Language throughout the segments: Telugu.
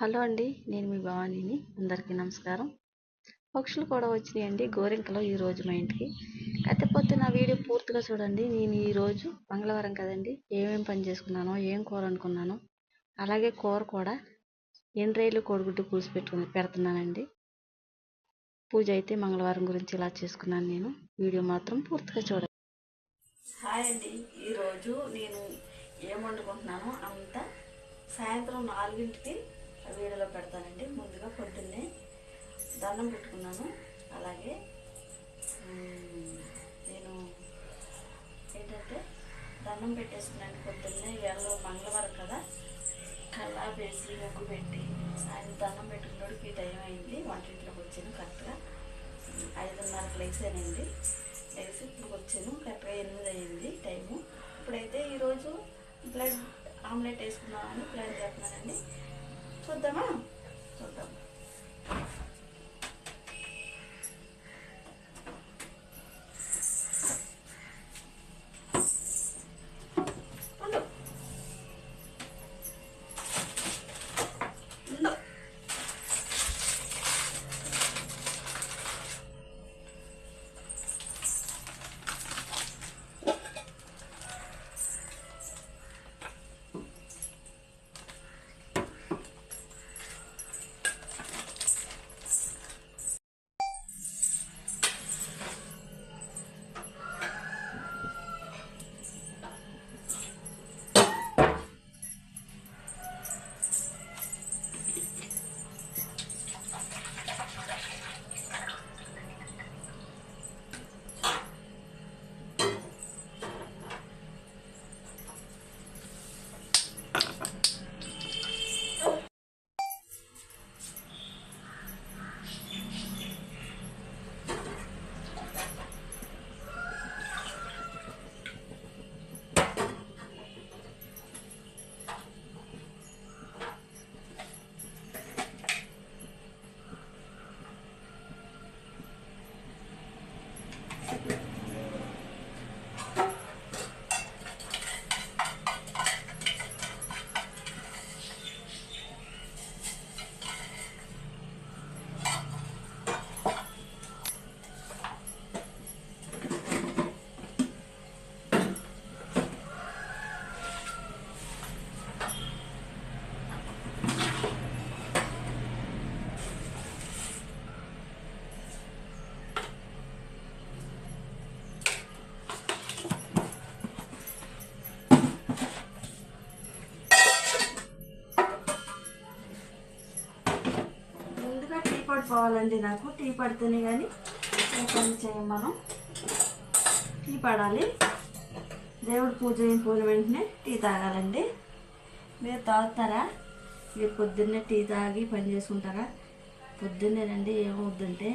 హలో అండి నేను మీ భవానీని. అందరికీ నమస్కారం. పక్షులు కూడా వచ్చినాయండి గోరింకలో ఈరోజు మా ఇంటికి. కాకపోతే నా వీడియో పూర్తిగా చూడండి. నేను ఈరోజు మంగళవారం కదండి ఏమేమి పని చేసుకున్నానో ఏం కూర అనుకున్నానో అలాగే కూర కూడా ఎండ్రైలు కోడిగుడ్డు పూసి పెట్టుకుని పెడుతున్నానండి. పూజ అయితే మంగళవారం గురించి ఇలా చేసుకున్నాను నేను. వీడియో మాత్రం పూర్తిగా చూడండి. హాయ్ అండి. ఈరోజు నేను ఏం వండుకుంటున్నానో అంతా సాయంత్రం నాలుగింటికి వీడియోలో పెడతానండి. ముందుగా పొద్దున్నే దండం పెట్టుకున్నాను. అలాగే నేను ఏంటంటే దండం పెట్టేసుకున్నాను పొద్దున్నే ఎల్లో మంగళవారం కదా. కల్లా వేసి ముగ్గు పెట్టి ఆయన దండం పెట్టుకున్నోడికి ఈ టైం అయింది. వంటింట్లోకి వచ్చాను కరెక్ట్గా. ఐదున్నరకు లేచానండి. లేచి ఇప్పుడు వచ్చాను. కరెక్ట్గా ఎనిమిది అయింది టైము. ఇప్పుడైతే ఈరోజు బ్లడ్ ఆమ్లెట్ వేసుకుందామని ప్లాన్ చేస్తున్నానండి. చూద్దామా చూద్దాం టీ నాకు టీ పడితేనే కానీ ఏ పని చేయం మనం. టీ పడాలి. దేవుడు పూజ అయిపోయిన వెంటనే టీ తాగాలండి. మీరు తాగుతారా? మీరు పొద్దున్నే టీ తాగి పని చేసుకుంటారా? పొద్దున్నేనండి ఏమవుద్దంటే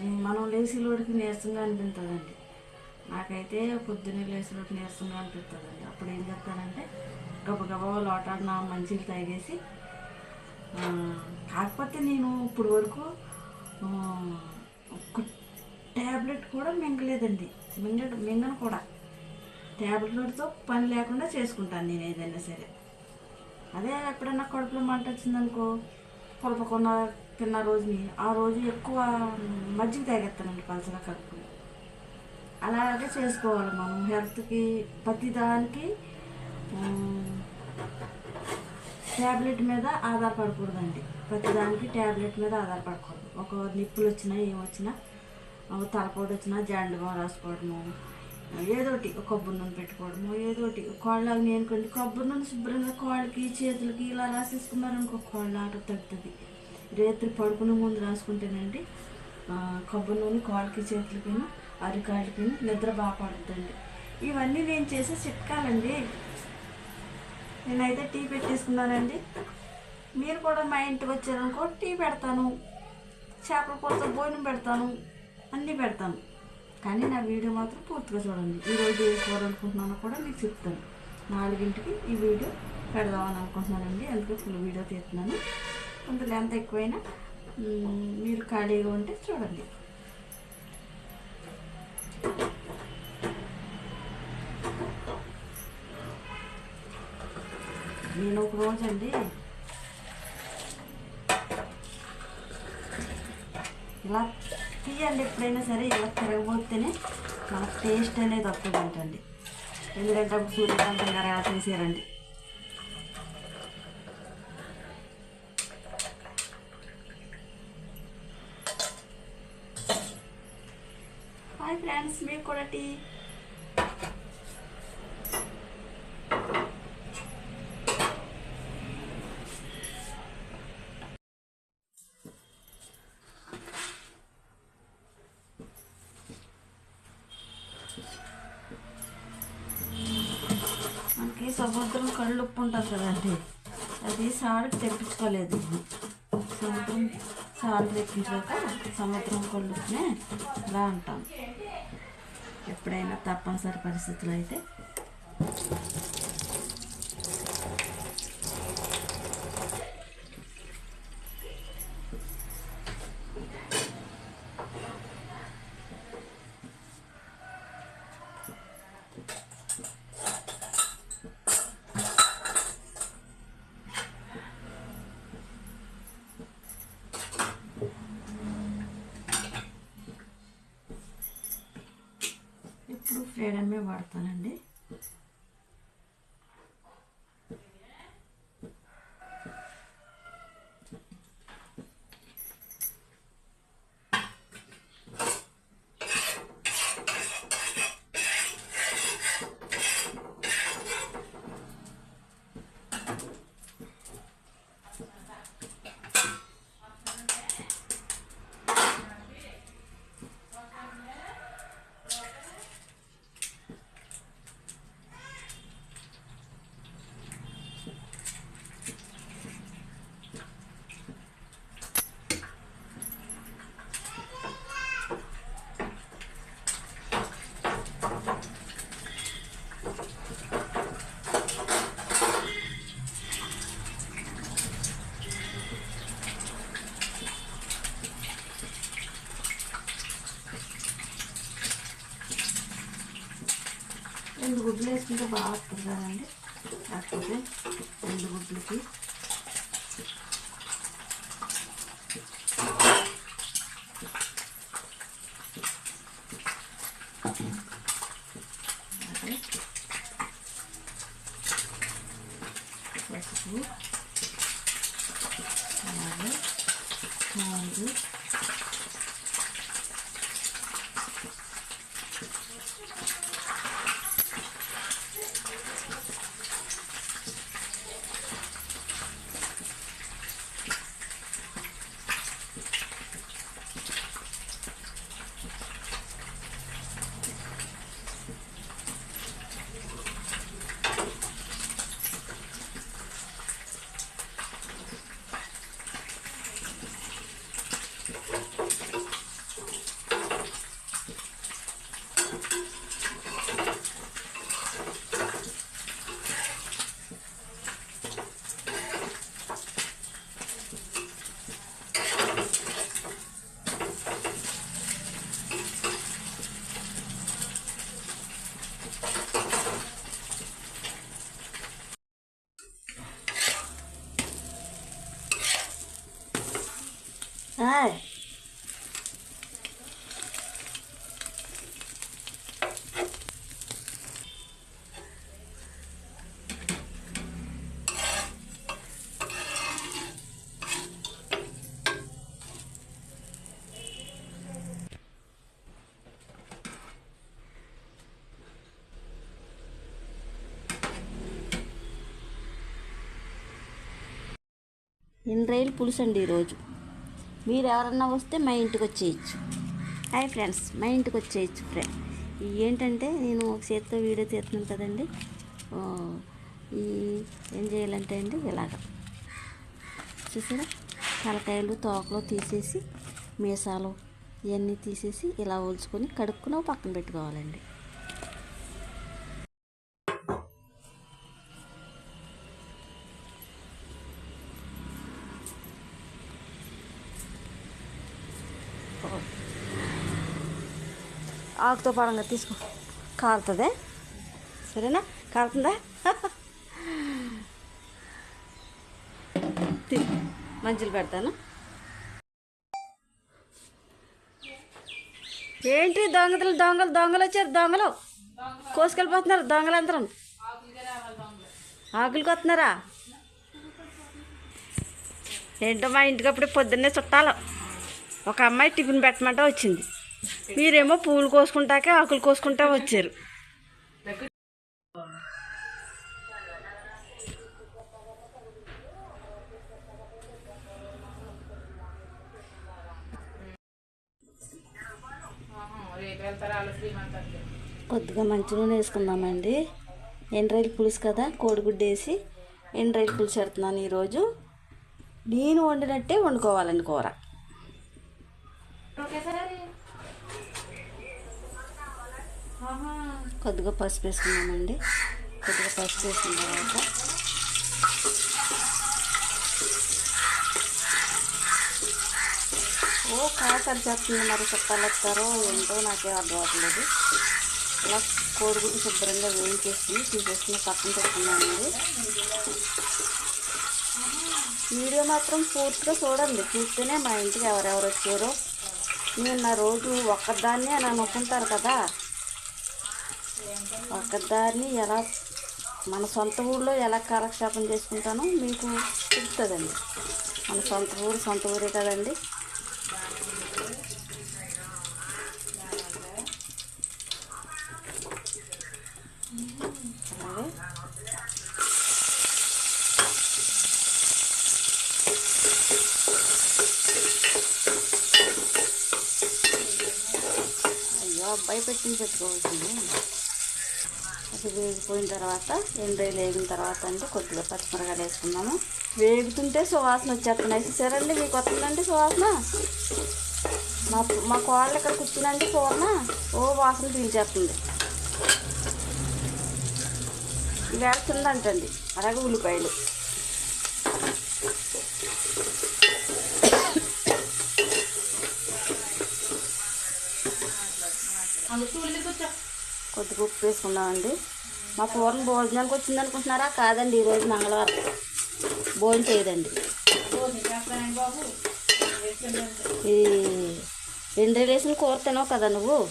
ఉమ్, మనం లేచిలోడికి నీరసంగా అనిపిస్తుందండి. నాకైతే పొద్దున్నే లేచిలోకి నీరసంగా అనిపిస్తుందండి. అప్పుడు ఏం చేస్తానంటే గబగబా లోటాడిన నా మంచిలు తాగేసి కాకపోతే నేను ఇప్పుడు వరకు ఒక్క ట్యాబ్లెట్ కూడా మింగలేదండి. మింగ మింగను కూడా. ట్యాబ్లెట్తో పని లేకుండా చేసుకుంటాను నేను ఏదైనా సరే. అదే ఎప్పుడైనా కడుపులో మంట వచ్చిందనుకో కొలపకున్న తిన్న రోజుని ఆ రోజు ఎక్కువ మజ్జిగ తాగేస్తానండి పలసల కడుపు అలాగే చేసుకోవాలి మనం. హెల్త్కి ప్రతి దానికి ట్యాబ్లెట్ మీద ఆధారపడకూడదండి. ప్రతిదానికి ట్యాబ్లెట్ మీద ఆధారపడకూడదు. ఒక నిప్పులు వచ్చినా ఏమొచ్చినా తలపోటు వచ్చినా జాండుగా రాసుకోవడము ఏదోటి కొబ్బరి నూనె పెట్టుకోవడము ఏదోటి కోళ్ళకి నేను కొబ్బరి నూనె శుభ్రంగా కోళ్ళకి చేతులకి ఇలా రాసేసుకున్నారనుకో కోళ్ళ ఆట తగ్గుతుంది. రేత్రి పడుకునే ముందు రాసుకుంటేనండి కొబ్బరి నూనె కోళ్ళకి చేతులకి అరికాళ్ళకి నిద్ర బాగా పడుతుంది ఇవన్నీ నేను చేసే చిట్కాలండి. నేనైతే టీ పెట్టేసుకున్నానండి. మీరు కూడా మా ఇంటికి వచ్చారనుకో టీ పెడతాను. చేపల కోసం భోజనం పెడతాను. అన్నీ పెడతాను. కానీ నా వీడియో మాత్రం పూర్తిగా చూడండి. ఈరోజు ఏ కూర అనుకుంటున్నానో కూడా మీకు చెప్తాను. నాలుగింటికి ఈ వీడియో పెడదామని అనుకుంటున్నానండి. అందుకే ఫుల్ వీడియో తీస్తున్నాను. కొంత లెంత్ ఎక్కువైనా మీరు ఖాళీగా ఉంటే చూడండి. ఒక రోజు అండి ఇలా తీయండి ఎప్పుడైనా సరే ఇలా తిరగబోతేనే మన టేస్ట్ అనేది వస్తుందంటండి ఎందుకంటే అప్పుడు సూర్యకాంతం గారు ఎలా చేశారండి. హాయ్ ఫ్రెండ్స్ మీకు కూడా టీ తెప్పించుకోలేదు. సముద్రం సాలు తెప్పించాక సముద్రం కళ్ళు ఇలా అంటాం. ఎప్పుడైనా తప్పనిసరి పరిస్థితులు అయితే ఇప్పుడు ఫ్రీడమే వాడతానండి. రెండు గుడ్లు వేసుకుంటే బాగా వస్తుంది కదండి కాకపోతే రెండు గుడ్లకి అలాగే పసుపు అలాగే మూడు హాయ్ ఇంద్రాయిల్ పులుసు అండి ఈరోజు. మీరు ఎవరన్నా వస్తే మా ఇంటికి వచ్చేయచ్చు. హాయ్ ఫ్రెండ్స్ మా ఇంటికి వచ్చేయచ్చు ఫ్రెండ్ ఏంటంటే నేను ఒక చేతితో వీడియో తీస్తున్నాను కదండి. ఈ ఏం చేయాలంటే అండి ఇలాగ. చూసారా? తలకాయలు తోకలు తీసేసి మీసాలు ఇవన్నీ తీసేసి ఇలా ఒలుచుకొని కడుక్కుని పక్కన పెట్టుకోవాలండి. ఆకుతో పడంగా తీసుకో. కారుతుంది? సరేనా? కారుతుందా? మంచులు పెడతాను. ఏంటి దొంగలు దొంగలు దొంగలు వచ్చారు? దొంగలు. కోసుకెళ్ళిపోతున్నారు దొంగలందరం. ఆకులకి వస్తున్నారా ఏంటో మా ఇంటికి అప్పుడే పొద్దున్నే చుట్టాలు. ఒక అమ్మాయి టిఫిన్ పెట్టమంటే వచ్చింది. మీరేమో పూలు కోసుకుంటాకే ఆకులు కోసుకుంటా వచ్చారు. కొద్దిగా మంచి నూనె వేసుకుందామండి. ఎండ్రాయిల్ పులుసు కదా కోడిగుడ్డు వేసి ఎండ్రాయిల్ పులుసు పెడుతున్నాను ఈరోజు. నేను వండినట్టే వండుకోవాలండి కూర. కొద్దిగా పసుపు వేసుకున్నామండి కొద్దిగా పసుపు వేసిన తర్వాత ఓ కాకర చెప్తుంది మరి చెప్పాలేస్తారో ఏంటో నాకే అర్థం అవ్వట్లేదు ఇలా కోడిగుడ్డు శుభ్రంగా వేయించేసి తీసేసుకుని పక్కన పెట్టుకున్నానండి వీడియో మాత్రం పూర్తిగా చూడండి. చూస్తేనే మా ఇంటికి ఎవరెవరు వచ్చారో. నేను నా రోజు ఒక్కదాన్నే అని అనుకుంటారు కదా. ఒకదాన్ని ఎలా మన సొంత ఊళ్ళో ఎలా కాలక్షేపం చేసుకుంటానో మీకు చెప్తుందండి మన సొంత ఊరు సొంత ఊరే కదండి. అలాగే. అయ్యో అబ్బాయి పెట్టింది పెట్టుకోవాల్సింది వేగిపోయిన తర్వాత ఎండ్రాయిలు వేగిన తర్వాత అంటే కొద్దిగా పచ్చిమిరకాయలు వేసుకుందాము. వేగుతుంటే సువాసన వచ్చేస్తున్నాయి చూసారండి మీకు వస్తుందండి సువాసన? మా మా కోళ్ళు ఇక్కడ కూర్చునండి పూర్ణ ఓ వాసన పీల్చేస్తుంది. వేస్తుందంటండి. అలాగే ఉల్లిపాయలు. కొద్దిగా ఉప్పు వేసుకుందామండి. మా పూర్ణ భోజనానికి వచ్చింది అనుకుంటున్నారా కాదండి ఈరోజు మంగళవారం. భోజనం చేయదండి. ఈ రెండు వేసిన కూర తినవు కదా నువ్వు?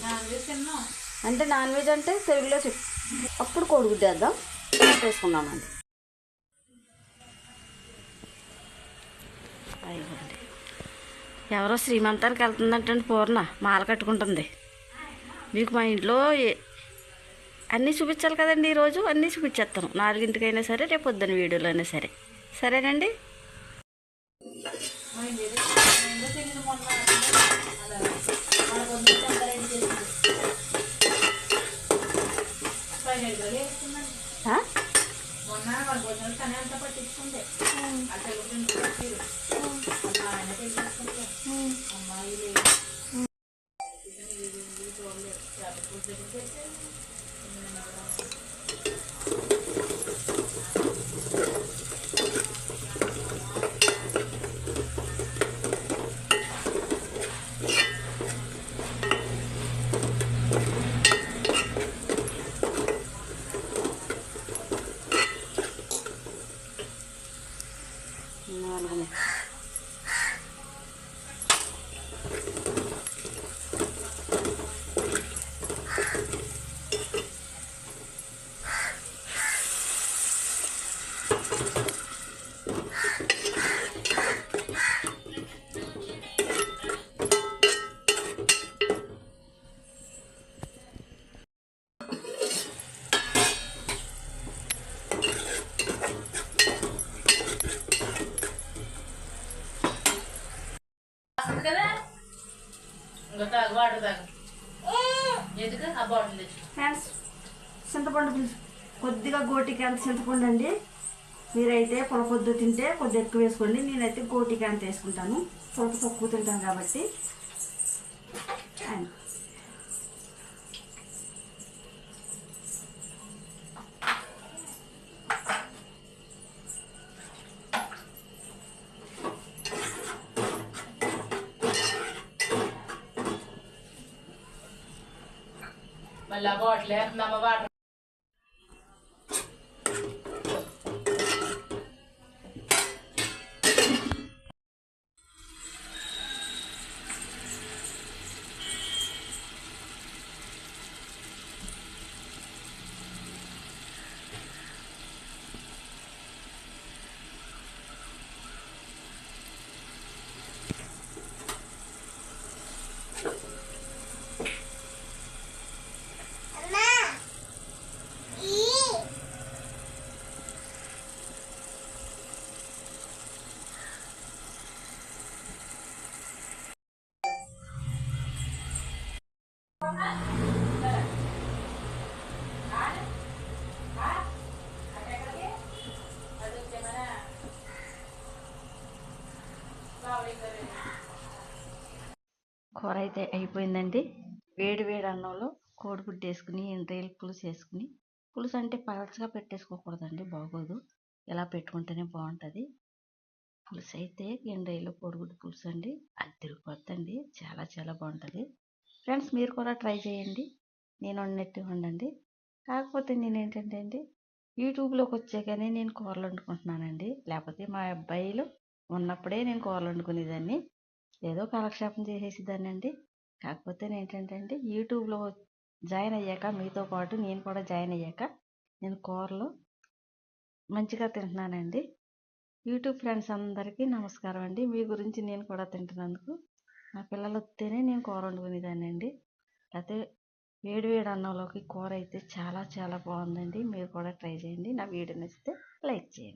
అంటే నాన్ వెజ్ అంటే తెలుగులో చెప్పు. అప్పుడు కోడిగుడ్డు వేద్దాం. వేసుకుందామండి. ఎవరో శ్రీమంతానికి వెళ్తుందంటండి పూర్ణ. మాల కట్టుకుంటుంది. మీకు మా ఇంట్లో ఏ- అన్నీ చూపించాలి కదండి ఈరోజు? అన్నీ చూపించేస్తాను. నాలుగింటికైనా సరే రేపు పొద్దున్న వీడియోలో అయినా సరే. సరేనండి? కొద్దిగా గోటికి అంత చింతపండు అండి మీరైతే పొలపొద్దు తింటే కొద్దిగా ఎక్కువ వేసుకోండి. నేనైతే గోటికి అంత వేసుకుంటాను. పులప తక్కువ తింటాను కాబట్టి. అండ్ మళ్ళీ బాటిల్ వేస్తున్నామా వాటర్ కూర అయితే అయిపోయిందండి. వేడి వేడి అన్నంలో కోడిగుడ్డు వేసుకుని ఎండ్రేలు పులుసు వేసుకుని పులుసు అంటే పలచగా పెట్టేసుకోకూడదండి బాగోదు. ఇలా పెట్టుకుంటేనే బాగుంటుంది. పులుసు అయితే ఎండ్రేలు కోడిగుడ్డు పులుసు అండి అది తిరిగిపోద్దండి చాలా చాలా బాగుంటుంది. ఫ్రెండ్స్ మీరు కూడా ట్రై చేయండి నేను వండినట్టు వండండి. కాకపోతే నేను ఏంటంటే అండి యూట్యూబ్లోకి వచ్చాకనే నేను కూరలు వండుకుంటున్నానండి. లేకపోతే మా అబ్బాయిలు ఉన్నప్పుడే నేను కూరలు వండుకునేదాన్ని. ఏదో కాలక్షేపం చేసేసేదాన్ని అండి. కాకపోతే నేను ఏంటంటే అండి యూట్యూబ్లో జాయిన్ అయ్యాక మీతో పాటు నేను కూడా జాయిన్ అయ్యాక నేను కూరలు మంచిగా తింటున్నానండి. యూట్యూబ్ ఫ్రెండ్స్ అందరికీ నమస్కారం అండి. మీ గురించి నేను కూడా తింటున్నందుకు. నా పిల్లలు వస్తేనే నేను కూర వండుకునేదాన్ని అండి. అయితే వేడి వేడి అన్నంలోకి కూర అయితే చాలా చాలా బాగుందండి. మీరు కూడా ట్రై చేయండి. నా వీడియో నచ్చితే లైక్ చేయండి.